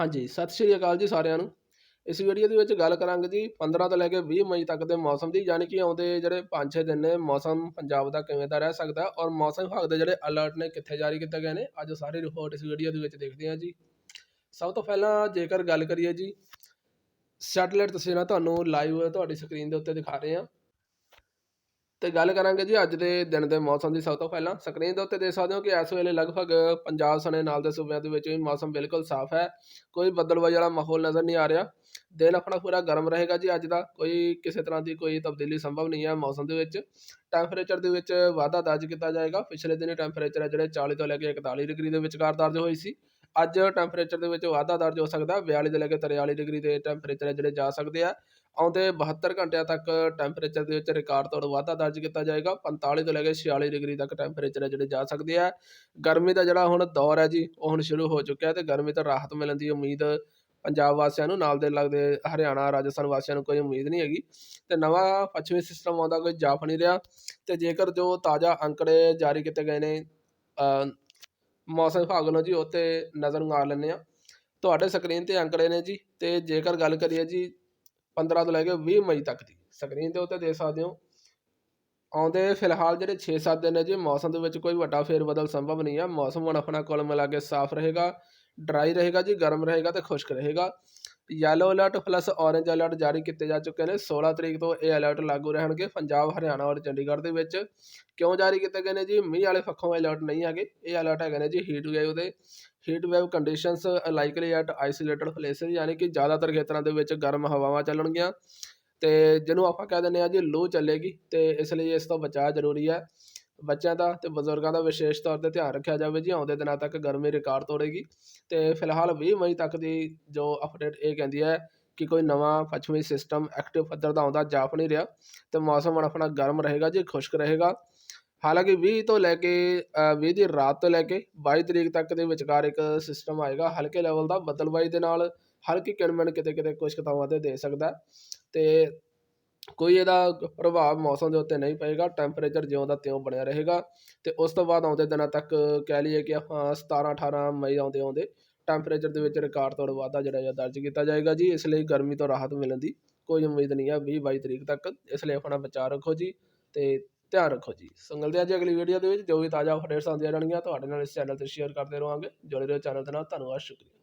ਹਾਂਜੀ, ਸਤਿ ਸ਼੍ਰੀ ਅਕਾਲ ਜੀ ਸਾਰਿਆਂ ਨੂੰ। ਇਸ ਵੀਡੀਓ ਦੇ ਵਿੱਚ ਗੱਲ ਕਰਾਂਗੇ ਜੀ 15 ਤੋਂ ਲੈ ਕੇ 20 ਮਈ ਤੱਕ ਦੇ ਮੌਸਮ ਦੀ, ਯਾਨੀ ਕਿ ਆਉਂਦੇ ਜਿਹੜੇ 5-6 ਦਿਨ ਨੇ, ਮੌਸਮ ਪੰਜਾਬ ਦਾ ਕਿਵੇਂ ਦਾ ਰਹਿ ਸਕਦਾ ਔਰ ਮੌਸਮ ਵਿਭਾਗ ਦੇ ਜਿਹੜੇ ਅਲਰਟ ਨੇ, ਕਿੱਥੇ ਜਾਰੀ ਕੀਤੇ ਗਏ ਨੇ, ਅੱਜ ਸਾਰੀ ਰਿਪੋਰਟ ਇਸ ਵੀਡੀਓ ਦੇ ਵਿੱਚ ਦੇਖਦੇ ਹਾਂ ਜੀ। ਸਭ ਤੋਂ ਪਹਿਲਾਂ ਜੇਕਰ ਗੱਲ ਕਰੀਏ ਜੀ ਸੈਟਲਾਈਟ ਤਸਵੀਰਾਂ ਤੁਹਾਨੂੰ ਲਾਈਵ ਤੁਹਾਡੀ ਸਕਰੀਨ ਦੇ ਉੱਤੇ ਦਿਖਾ ਰਹੇ ਹਾਂ। ਤੇ ਗੱਲ ਕਰਾਂਗੇ ਜੀ ਅੱਜ ਦੇ ਦਿਨ ਦੇ ਮੌਸਮ ਦੀ ਸਭ ਤੋਂ ਪਹਿਲਾਂ। ਸਕਰੀਨ ਦੇ ਉੱਤੇ ਦੇਖ ਸਕਦੇ ਹੋ ਕਿ ਇਸ ਵੇਲੇ ਲਗਭਗ ਪੰਜਾਬ ਸਣੇ ਨਾਲ ਦੇ ਸੂਬਿਆਂ ਦੇ ਵਿੱਚ ਵੀ ਮੌਸਮ ਬਿਲਕੁਲ ਸਾਫ਼ ਹੈ। ਕੋਈ ਬੱਦਲਬਾਈ ਵਾਲਾ ਮਾਹੌਲ ਨਜ਼ਰ ਨਹੀਂ ਆ ਰਿਹਾ। ਦਿਨ ਆਪਣਾ ਪੂਰਾ ਗਰਮ ਰਹੇਗਾ ਜੀ ਅੱਜ ਦਾ। ਕੋਈ ਕਿਸੇ ਤਰ੍ਹਾਂ ਦੀ ਕੋਈ ਤਬਦੀਲੀ ਸੰਭਵ ਨਹੀਂ ਹੈ ਮੌਸਮ ਦੇ ਵਿੱਚ। ਟੈਂਪਰੇਚਰ ਦੇ ਵਿੱਚ ਵਾਧਾ ਦਰਜ ਕੀਤਾ ਜਾਏਗਾ। ਪਿਛਲੇ ਦਿਨੀ ਟੈਂਪਰੇਚਰ ਹੈ ਜਿਹੜੇ 40 ਤੋਂ ਲੈ ਕੇ 41 ਡਿਗਰੀ ਦੇ ਵਿਚਕਾਰ ਦਰਜ ਹੋਈ ਸੀ। ਅੱਜ ਟੈਂਪਰੇਚਰ ਦੇ ਵਿੱਚ ਵਾਧਾ ਦਰਜ ਹੋ ਸਕਦਾ। 42 ਤੋਂ ਲੈ ਕੇ 43 ਡਿਗਰੀ ਦੇ ਟੈਂਪਰੇਚਰ ਹੈ ਜਿਹੜੇ ਜਾ ਸਕਦੇ ਆ। ਆਉਂਦੇ 72 ਘੰਟਿਆਂ ਤੱਕ ਟੈਂਪਰੇਚਰ ਦੇ ਵਿੱਚ ਰਿਕਾਰਡ ਤੋੜ ਵਾਧਾ ਦਰਜ ਕੀਤਾ ਜਾਏਗਾ 45 ਤੋਂ ਲੈ ਕੇ 46 ਡਿਗਰੀ ਤੱਕ ਟੈਂਪਰੇਚਰ ਹੈ ਜਿਹੜੇ ਜਾ ਸਕਦੇ ਆ ਗਰਮੀ ਦਾ ਜਿਹੜਾ ਹੁਣ ਦੌਰ ਹੈ ਜੀ, ਉਹ ਹੁਣ ਸ਼ੁਰੂ ਹੋ ਚੁੱਕਿਆ ਤੇ ਗਰਮੀ ਤੋਂ ਰਾਹਤ ਮਿਲਣ ਦੀ ਉਮੀਦ ਪੰਜਾਬ ਵਾਸੀਆਂ ਨੂੰ, ਨਾਲ ਦੇ ਲੱਗਦੇ ਹਰਿਆਣਾ, ਰਾਜਸਥਾਨ ਵਾਸੀਆਂ ਨੂੰ ਕੋਈ ਉਮੀਦ ਨਹੀਂ ਹੈਗੀ। ਤੇ ਨਵਾਂ ਪੱਛਮੀ ਸਿਸਟਮ ਆਉਂਦਾ, ਕੋਈ ਜਾਫ ਨਹੀਂ ਰਿਹਾ। ਤੇ ਜੇਕਰ ਜੋ ਤਾਜ਼ਾ ਅੰਕੜੇ ਜਾਰੀ ਕੀਤੇ ਗਏ ਨੇ ਮੌਸਮ ਵਿਭਾਗ ਨੂੰ ਜੀ ਉੱਤੇ ਨਜ਼ਰ ਮਾਰ ਲੈਂਦੇ ਆ ਤੁਹਾਡੇ ਸਕਰੀਨ ਤੇ ਅੰਕੜੇ ਨੇ ਜੀ, ਤੇ ਜੇਕਰ ਗੱਲ ਕਰੀਏ ਜੀ 15 ਤੋਂ ਲੈ ਕੇ 20 ਮਈ ਤੱਕ ਦੀ। ਸਕਰੀਨ ਦੇ ਉੱਤੇ ਦੇਖ ਸਕਦੇ ਹੋ। ਆਉਂਦੇ ਫਿਲਹਾਲ ਜਿਹੜੇ 6-7 ਦਿਨ ਹੈ ਜੀ, ਮੌਸਮ ਦੇ ਵਿੱਚ ਕੋਈ ਵੱਡਾ ਫੇਰ ਬਦਲ ਸੰਭਵ ਨਹੀਂ ਹੈ ਮੌਸਮ ਹੁਣ ਆਪਣਾ ਕੁੱਲ ਮਿਲਾ ਕੇ ਸਾਫ਼ ਰਹੇਗਾ ਡਰਾਈ ਰਹੇਗਾ ਜੀ, ਗਰਮ ਰਹੇਗਾ ਤੇ ਖੁਸ਼ਕ ਰਹੇਗਾ। Yellow alert plus orange alert ਜਾਰੀ ਕੀਤੇ ਜਾ ਚੁੱਕੇ ਨੇ। 16 ਤਰੀਕ ਤੋਂ ਇਹ ਅਲਰਟ ਲਾਗੂ ਰਹਿਣਗੇ ਪੰਜਾਬ, ਹਰਿਆਣਾ ਔਰ ਚੰਡੀਗੜ੍ਹ ਦੇ ਵਿੱਚ। ਕਿਉਂ ਜਾਰੀ ਕੀਤੇ ਗਏ ਨੇ ਜੀ? ਮੀਂਹ ਵਾਲੇ ਪੱਖੋਂ ਅਲਰਟ ਨਹੀਂ ਹੈਗੇ। ਇਹ ਅਲਰਟ ਹੈਗੇ ਨੇ ਜੀ ਹੀਟ ਵੇਵ ਦੇ। Heat wave conditions likely at isolated places ਯਾਨੀ ਕਿ ਜ਼ਿਆਦਾਤਰ ਖੇਤਰਾਂ ਦੇ ਵਿੱਚ ਗਰਮ ਹਵਾਵਾਂ ਚੱਲਣਗੀਆਂ। ਤੇ ਜਿਹਨੂੰ ਆਪਾਂ ਕਹਿ ਦਿੰਦੇ ਆ ਜੀ, ਲੂ ਚੱਲੇਗੀ। ਤੇ ਇਸ ਲਈ ਇਸ ਤੋਂ ਬਚਾਅ ਜ਼ਰੂਰੀ ਹੈ। ਬੱਚਿਆਂ ਦਾ ਅਤੇ ਬਜ਼ੁਰਗਾਂ ਦਾ ਵਿਸ਼ੇਸ਼ ਤੌਰ ਤੇ ਧਿਆਨ ਰੱਖਿਆ ਜਾਵੇ ਜੀ, ਆਉਂਦੇ ਦਿਨਾਂ ਤੱਕ ਗਰਮੀ ਰਿਕਾਰਡ ਤੋੜੇਗੀ। ਅਤੇ ਫਿਲਹਾਲ ਵੀਹ ਮਈ ਤੱਕ ਦੀ ਜੋ ਅਪਡੇਟ ਇਹ ਕਹਿੰਦੀ ਹੈ ਕਿ ਕੋਈ ਨਵਾਂ ਪੱਛਮੀ ਸਿਸਟਮ ਐਕਟਿਵ ਪੱਧਰ ਦਾ ਆਉਂਦਾ ਜਾਪ ਨਹੀਂ ਰਿਹਾ ਅਤੇ ਮੌਸਮ ਆਪਣਾ ਗਰਮ ਰਹੇਗਾ ਜੀ, ਖੁਸ਼ਕ ਰਹੇਗਾ। ਹਾਲਾਂਕਿ 20 ਤੋਂ ਲੈ ਕੇ 20 ਦੀ ਰਾਤ ਤੋਂ ਲੈ ਕੇ 22 ਤਰੀਕ ਤੱਕ ਦੇ ਵਿਚਕਾਰ ਇੱਕ ਸਿਸਟਮ ਆਏਗਾ, ਹਲਕੇ ਲੈਵਲ ਦਾ ਬਦਲਵਾਈ ਦੇ ਨਾਲ ਹਲਕੀ ਕਿਣਮਣ ਕਿਤੇ ਕਿਤੇ ਕੁਝ ਕਤਾਵਾਂ ਤੇ ਦੇ ਸਕਦਾ। ਤੇ ਕੋਈ ਇਹਦਾ ਪ੍ਰਭਾਵ ਮੌਸਮ ਦੇ ਉੱਤੇ ਨਹੀਂ ਪਏਗਾ ਟੈਂਪਰੇਚਰ ਜਿਉਂ ਦਾ ਤਿਉਂ ਬਣਿਆ ਰਹੇਗਾ ਅਤੇ ਉਸ ਤੋਂ ਬਾਅਦ ਆਉਂਦੇ ਦਿਨਾਂ ਤੱਕ ਕਹਿ ਲਈਏ ਕਿ ਆਪਾਂ 17 18 ਮਈ ਆਉਂਦੇ ਆਉਂਦੇ ਟੈਂਪਰੇਚਰ ਦੇ ਵਿੱਚ ਰਿਕਾਰਡ ਤੋੜ ਵਾਧਾ ਜਿਹੜਾ ਹੈ ਦਰਜ ਕੀਤਾ ਜਾਏਗਾ ਜੀ, ਇਸ ਲਈ ਗਰਮੀ ਤੋਂ ਰਾਹਤ ਮਿਲਣ ਦੀ ਕੋਈ ਉਮੀਦ ਨਹੀਂ ਹੈ ਵੀਹ ਬਾਈ ਤਰੀਕ ਤੱਕ, ਇਸ ਲਈ ਆਪਣਾ ਬਚਾਅ ਰੱਖੋ ਜੀ ਅਤੇ ਧਿਆਨ ਰੱਖੋ ਜੀ। ਸੰਗਲ ਦੇ ਜੀ ਅਗਲੀ ਵੀਡੀਓ ਦੇ ਵਿੱਚ ਜੋ ਵੀ ਤਾਜ਼ਾ ਅਪਡੇਟਸ ਆਉਂਦੀਆਂ ਰਹਿਣਗੀਆਂ, ਤੁਹਾਡੇ ਨਾਲ ਇਸ ਚੈਨਲ ਤੇ ਸ਼ੇਅਰ ਕਰਦੇ ਰਹਾਂਗੇ ਜੁੜੇ ਰਹੋ ਚੈਨਲ ਦੇ ਨਾਲ, ਧੰਨਵਾਦ, ਸ਼ੁਕਰੀਆ।